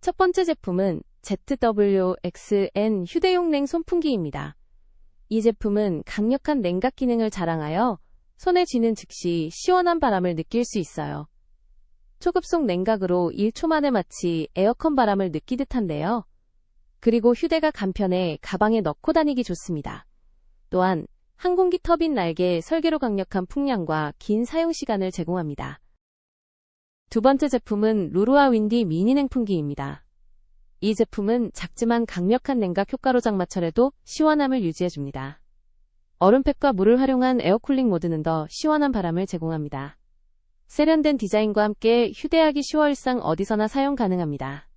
첫 번째 제품은 ZWXN 휴대용 냉 손풍기입니다. 이 제품은 강력한 냉각 기능을 자랑하여 손에 쥐는 즉시 시원한 바람을 느낄 수 있어요. 초급속 냉각으로 1초 만에 마치 에어컨 바람을 느끼듯 한데요. 그리고 휴대가 간편해 가방에 넣고 다니기 좋습니다. 또한 항공기 터빈 날개 설계로 강력한 풍량과 긴 사용 시간을 제공합니다. 두 번째 제품은 루루아 윈디 미니 냉풍기입니다. 이 제품은 작지만 강력한 냉각 효과로 장마철에도 시원함을 유지해줍니다. 얼음팩과 물을 활용한 에어쿨링 모드는 더 시원한 바람을 제공합니다. 세련된 디자인과 함께 휴대하기 쉬워 일상 어디서나 사용 가능합니다.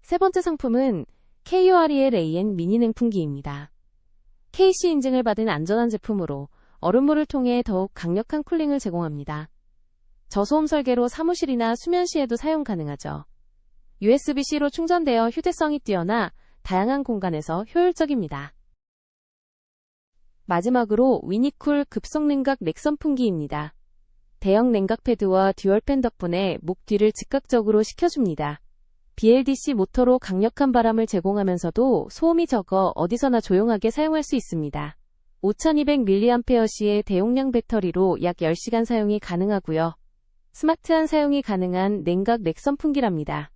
세 번째 상품은 KUREL-AN 미니 냉풍기입니다. KC 인증을 받은 안전한 제품으로 얼음물을 통해 더욱 강력한 쿨링을 제공합니다. 저소음 설계로 사무실이나 수면 시에도 사용 가능하죠. USB-C로 충전되어 휴대성이 뛰어나 다양한 공간에서 효율적입니다. 마지막으로 위니쿨 급속 냉각 넥선풍기입니다. 대형 냉각 패드와 듀얼팬 덕분에 목 뒤를 즉각적으로 식혀줍니다. BLDC 모터로 강력한 바람을 제공하면서도 소음이 적어 어디서나 조용하게 사용할 수 있습니다. 5200mAh의 대용량 배터리로 약 10시간 사용이 가능하고요. 스마트한 사용이 가능한 냉각 넥선풍기랍니다.